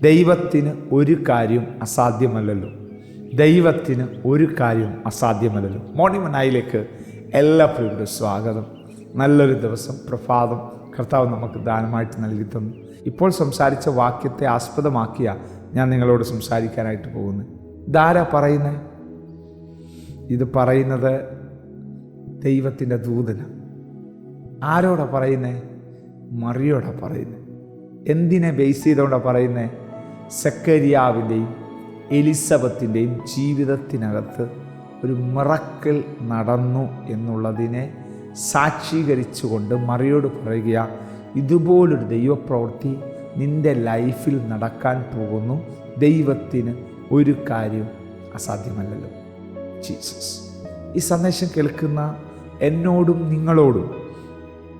ദൈവത്തിന് ഒരു കാര്യം അസാധ്യമല്ലല്ലോ. ദൈവത്തിന് ഒരു കാര്യം അസാധ്യമല്ലല്ലോ. മോർണിംഗ് മനായിലേക്ക് എല്ലാവരുടെ സ്വാഗതം. നല്ലൊരു ദിവസം പ്രഭാതം കർത്താവ് നമുക്ക് ദാനമായിട്ട് നൽകി തന്നു. ഇപ്പോൾ സംസാരിച്ച വാക്യത്തെ ആസ്പദമാക്കിയ ഞാൻ നിങ്ങളോട് സംസാരിക്കാനായിട്ട് പോകുന്നത് ഇതാരാ പറയുന്നത് ഇത് പറയുന്നത് ദൈവത്തിന്റെ ദൂതന. ആരോടാ പറയുന്നത് മറിയോടാ പറയുന്നത് എന്തിനെ ബേസ് ചെയ്തുകൊണ്ടാണ് പറയുന്നത് സെക്കരിയാവിന്റെയും എലിസബത്തിന്റെയും ജീവിതത്തിനകത്ത് ഒരു മിറക്കൽ നടന്നു എന്നുള്ളതിനെ സാക്ഷീകരിച്ചുകൊണ്ട് മറിയോട് പറയുക ഇതുപോലൊരു ദൈവപ്രവൃത്തി നിന്റെ ലൈഫിൽ നടക്കാൻ പോകുന്നു. ദൈവത്തിന് ഒരു കാര്യം അസാധ്യമല്ലല്ലോ. ജീസസ്. ഈ സന്ദേശം കേൾക്കുന്ന എന്നോടും നിങ്ങളോടും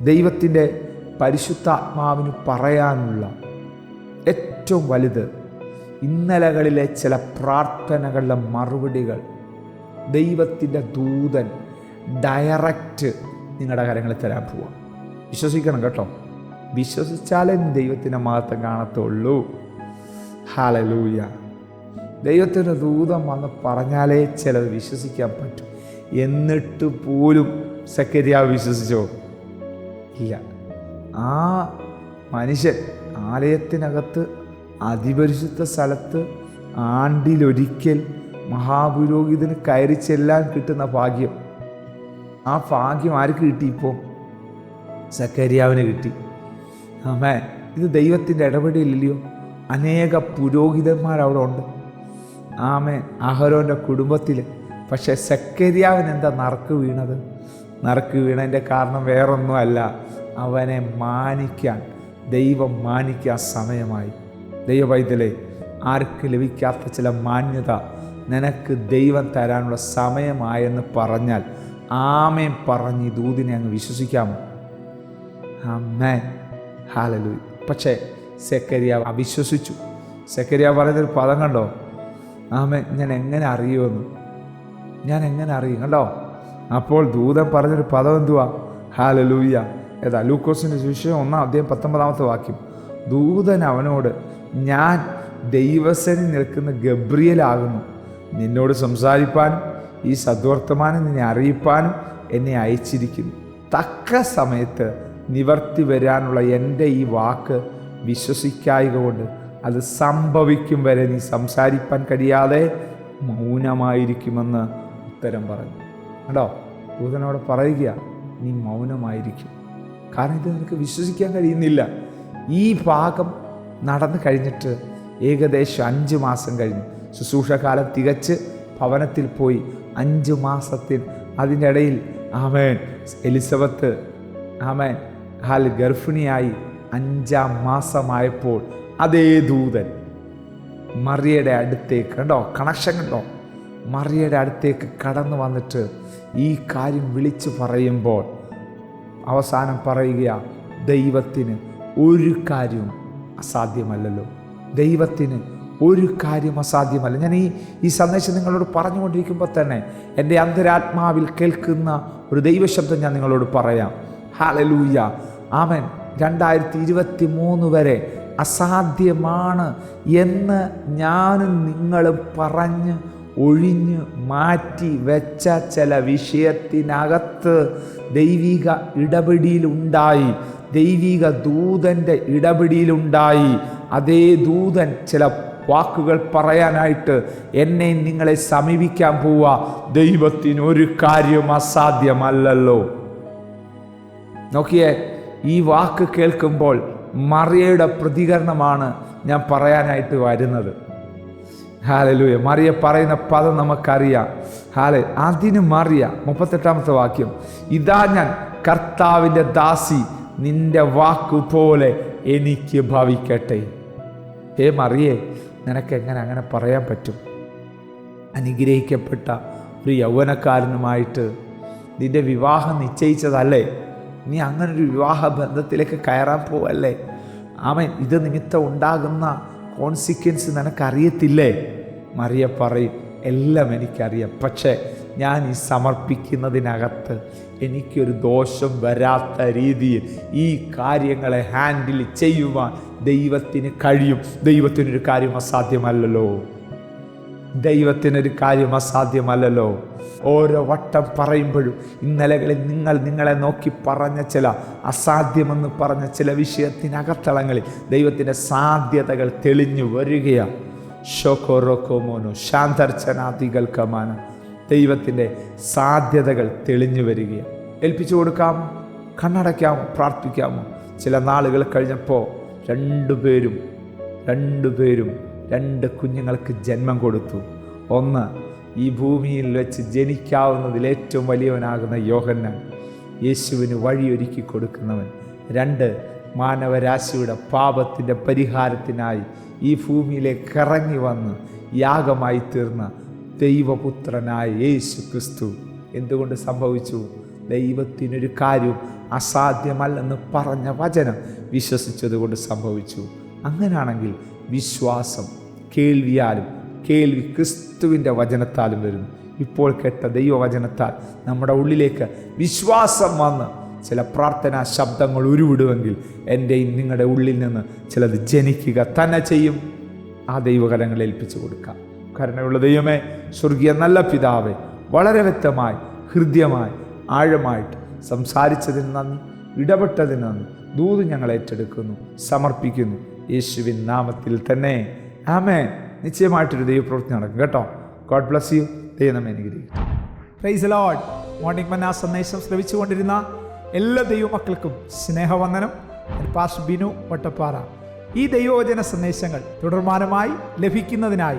ദൈവത്തിന്റെ പരിശുദ്ധാത്മാവിന് പറയാനുള്ള ഏറ്റവും വലുത് ഇന്നലകളിലെ ചില പ്രാർത്ഥനകളുടെ മറുപടികൾ. ദൈവത്തിന്റെ ദൂതൻ ഡയറക്റ്റ് നിങ്ങളുടെ കാര്യങ്ങളിൽ തരാൻ പോവാം. വിശ്വസിക്കണം കേട്ടോ. വിശ്വസിച്ചാലേ ദൈവത്തിന്റെ മാത്രം കാണത്തുള്ളൂ. ഹാലലൂയ ദൈവത്തിന്റെ ദൂതം വന്ന് പറഞ്ഞാലേ ചിലത് വിശ്വസിക്കാൻ പറ്റും. എന്നിട്ട് പോലും സെക്രട്ടറിയാവ് വിശ്വസിച്ചോ? ഇല്ല. ആ മനുഷ്യൻ ആലയത്തിനകത്ത് അതിപരിശുദ്ധ സ്ഥലത്ത് ആണ്ടിലൊരിക്കൽ മഹാപുരോഹിതന് കയറി ചെല്ലാൻ കിട്ടുന്ന ഭാഗ്യം. ആ ഭാഗ്യം ആർക്ക് കിട്ടി ഇപ്പോൾ സക്കരിയാവിന് കിട്ടി. ആമേ ഇത് ദൈവത്തിന്റെ ഇടപെടലില്ലയോ അനേക പുരോഹിതന്മാർ അവിടെ ഉണ്ട്. ആമേ അഹരോന്റെ കുടുംബത്തിൽ പക്ഷേ സക്കരിയാവിന് എന്താ നറുക്ക് വീണത്? നറുക്ക് വീണതിന്റെ കാരണം വേറൊന്നുമല്ല. അവനെ മാനിക്കാൻ ദൈവം മാനിക്കാൻ സമയമായി. ദൈവവൈദ്യലെ ആർക്ക് ലഭിക്കാത്ത ചില മാന്യത നിനക്ക് ദൈവം തരാനുള്ള സമയമായെന്ന് പറഞ്ഞാൽ ആമേൻ പറഞ്ഞ് ദൂതിനെ അങ്ങ് വിശ്വസിക്കാമോ? അമ്മേ ഹാലലു പക്ഷേ സെക്കരിയ അവിശ്വസിച്ചു. സെക്കരിയ പറയുന്നൊരു പദം കണ്ടോ? ആമേ ഞാൻ എങ്ങനെ അറിയുമെന്ന്? ഞാൻ എങ്ങനെ അറിയും? കണ്ടോ? അപ്പോൾ ദൂതൻ പറഞ്ഞൊരു പദം എന്തുവാ? ഹാലലൂയ്യ ഏതാ ലൂക്കോസിന്റെ സുവിശേഷം ഒന്നാം അദ്ദേഹം പത്തൊമ്പതാമത്തെ വാക്യം. ദൂതൻ അവനോട് ഞാൻ ദൈവസേന നിൽക്കുന്ന ഗബ്രിയലാകുന്നു. നിന്നോട് സംസാരിപ്പാനും ഈ സദ്വർത്തമാനം നിന്നെ അറിയിപ്പാനും എന്നെ അയച്ചിരിക്കുന്നു. തക്ക സമയത്ത് നിവർത്തി വരാനുള്ള എന്റെ ഈ വാക്ക് വിശ്വസിക്കായക കൊണ്ട് അത് സംഭവിക്കും വരെ നീ സംസാരിപ്പാൻ കഴിയാതെ മൗനമായിരിക്കുമെന്ന് ഉത്തരം പറഞ്ഞു. കേട്ടോ ദൂതനോട് പറയുക നീ മൗനമായിരിക്കും. കാരണം ഇത് നിനക്ക് വിശ്വസിക്കാൻ കഴിയുന്നില്ല. ഈ ഭാഗം നടന്നു കഴിഞ്ഞിട്ട് ഏകദേശം അഞ്ച് മാസം കഴിഞ്ഞു. ശുശ്രൂഷകാലം തികച്ച് ഭവനത്തിൽ പോയി അഞ്ച് മാസത്തിൽ അതിന്റെ ഇടയിൽ ആമേൻ എലിസബത്ത് ആമേൻ ഹാൽ ഗർഭിണിയായി അഞ്ചാം മാസമായപ്പോൾ അതേ ദൂതൻ മറിയയുടെ അടുത്തേക്ക് കണ്ടോ? കണക്ഷൻ കണ്ടോ? മറിയയുടെ അടുത്തേക്ക് കടന്നു വന്നിട്ട് ഈ കാര്യം വിളിച്ചു പറയുമ്പോൾ അവസാനം പറയുക ദൈവത്തിന് ഒരു കാര്യവും അസാധ്യമല്ലല്ലോ. ദൈവത്തിന് ഒരു കാര്യം അസാധ്യമല്ല. ഞാൻ ഈ ഈ സന്ദേശം നിങ്ങളോട് പറഞ്ഞുകൊണ്ടിരിക്കുമ്പോൾ തന്നെ എന്റെ അന്തരാത്മാവിൽ കേൾക്കുന്ന ഒരു ദൈവശബ്ദം ഞാൻ നിങ്ങളോട് പറയാം. ഹാലലൂയ ആമൻ. രണ്ടായിരത്തി ഇരുപത്തി മൂന്ന് വരെ അസാധ്യമാണ് എന്ന് ഞാനും നിങ്ങളും പറഞ്ഞ് ഒഴിഞ്ഞ് മാറ്റി വെച്ച ചില വിഷയത്തിനകത്ത് ദൈവിക ഇടപെടിയിലുണ്ടായി ദൈവിക ദൂതന്റെ ഇടപെടിയിലുണ്ടായി. അതേ ദൂതൻ ചില വാക്കുകൾ പറയാനായിട്ട് എന്നെ നിങ്ങളെ സമീപിക്കാൻ പോവുക. ദൈവത്തിന് ഒരു കാര്യം അസാധ്യമല്ലല്ലോ. നോക്കിയേ ഈ വാക്ക് കേൾക്കുമ്പോൾ മറിയയുടെ പ്രതികരണമാണ് ഞാൻ പറയാനായിട്ട് വരുന്നത്. ഹാലലൂയ മറിയ പറയുന്ന പദം നമുക്കറിയാം. ഹാല അതിന് മറിയ മുപ്പത്തെട്ടാമത്തെ വാക്യം. ഇതാ ഞാൻ കർത്താവിന്റെ ദാസി നിന്റെ വാക്കുപോലെ എനിക്ക് ഭവിക്കട്ടെ. ഹേ മറിയേ നിനക്ക് എങ്ങനെ അങ്ങനെ പറയാൻ പറ്റും? അനുഗ്രഹിക്കപ്പെട്ട ഒരു യൗവനക്കാരനുമായിട്ട് നിന്റെ വിവാഹം നിശ്ചയിച്ചതല്ലേ? നീ അങ്ങനൊരു വിവാഹ ബന്ധത്തിലേക്ക് കയറാൻ പോവല്ലേ? ആമൻ ഇത് നിമിത്തം ഉണ്ടാകുന്ന കോൺസിക്വൻസ് നിനക്കറിയത്തില്ലേ? മറിയ പറയും എല്ലാം എനിക്കറിയാം. പക്ഷേ ഞാൻ ഈ സമർപ്പിക്കുന്നതിനകത്ത് എനിക്കൊരു ദോഷം വരാത്ത രീതിയിൽ ഈ കാര്യങ്ങളെ ഹാൻഡിൽ ചെയ്യുവാൻ ദൈവത്തിന് കഴിയും. ദൈവത്തിനൊരു കാര്യം അസാധ്യമല്ലല്ലോ. ദൈവത്തിനൊരു കാര്യം അസാധ്യമല്ലല്ലോ. ഓരോ വട്ടം പറയുമ്പോഴും ഇന്നലകളിൽ നിങ്ങൾ നിങ്ങളെ നോക്കി പറഞ്ഞ ചില അസാധ്യമെന്ന് പറഞ്ഞ ചില വിഷയത്തിനകത്തളങ്ങളിൽ ദൈവത്തിന്റെ സാധ്യതകൾ തെളിഞ്ഞു വരികയാണ്. ഷോക്കോ റോക്കോ മോനോ ശാന്തർച്ചനാദികൾ ദൈവത്തിന്റെ സാധ്യതകൾ തെളിഞ്ഞു വരികയാണ്. ഏൽപ്പിച്ചു കൊടുക്കാമോ കണ്ണടയ്ക്കാമോ പ്രാർത്ഥിക്കാമോ ചില നാളുകൾ കഴിഞ്ഞപ്പോൾ രണ്ടുപേരും രണ്ടുപേരും രണ്ട് കുഞ്ഞുങ്ങൾക്ക് ജന്മം കൊടുത്തു. ഒന്ന് ഈ ഭൂമിയിൽ വെച്ച് ജനിക്കാവുന്നതിൽ ഏറ്റവും വലിയവനാകുന്ന യോഹന്നാൻ യേശുവിന് വഴിയൊരുക്കി കൊടുക്കുന്നവൻ. രണ്ട് മാനവരാശിയുടെ പാപത്തിന്റെ പരിഹാരത്തിനായി ഈ ഭൂമിയിലേക്ക് ഇറങ്ങി വന്ന് യാഗമായി തീർന്ന ദൈവപുത്രനായ യേശു ക്രിസ്തു എന്തുകൊണ്ട് സംഭവിച്ചു? ദൈവത്തിനൊരു കാര്യം അസാധ്യമല്ലെന്ന് പറഞ്ഞ വചനം വിശ്വസിച്ചതുകൊണ്ട് സംഭവിച്ചു. അങ്ങനെയാണെങ്കിൽ വിശ്വാസം കേൾവിയാലും കേൾവി ക്രിസ്തുവിന്റെ വചനത്താലും വരുന്നു ഇപ്പോൾ കേട്ട ദൈവവചനത്താൽ നമ്മുടെ ഉള്ളിലേക്ക് വിശ്വാസം വന്ന് ചില പ്രാർത്ഥനാ ശബ്ദങ്ങൾ ഉരുവിടുമെങ്കിൽ എന്റെയും നിങ്ങളുടെ ഉള്ളിൽ നിന്ന് ചിലത് ജനിക്കുക തന്നെ ചെയ്യും. ആ ദൈവകരങ്ങൾ ഏൽപ്പിച്ചു കൊടുക്കാം. കരുണയുള്ള ദൈവമേ സ്വർഗീയ നല്ല പിതാവെ വളരെ വ്യക്തമായി ഹൃദ്യമായി ആഴമായിട്ട് സംസാരിച്ചതിന് നന്ദി ഇടപെട്ടതിന് നന്ദി. ദൂത് ഞങ്ങൾ ഏറ്റെടുക്കുന്നു സമർപ്പിക്കുന്നു. യേശുവിൻ നാമത്തിൽ തന്നെ. ആമേ നിശ്ചയമായിട്ടൊരു ദൈവപ്രവൃത്തി നടക്കും കേട്ടോ. God bless you. ദൈവം അനുഗ്രഹിക്കും പ്രൈസ് ലോഡ് മോർണിംഗ് മന്ന സന്ദേശം ശ്രമിച്ചുകൊണ്ടിരുന്ന എല്ലാ ദൈവമക്കൾക്കും സ്നേഹവന്ദനം. പാസ് ബിനു വട്ടപ്പാറ. ഈ ദൈവവചന സന്ദേശങ്ങൾ തുടർമാനമായി ലഭിക്കുന്നതിനായി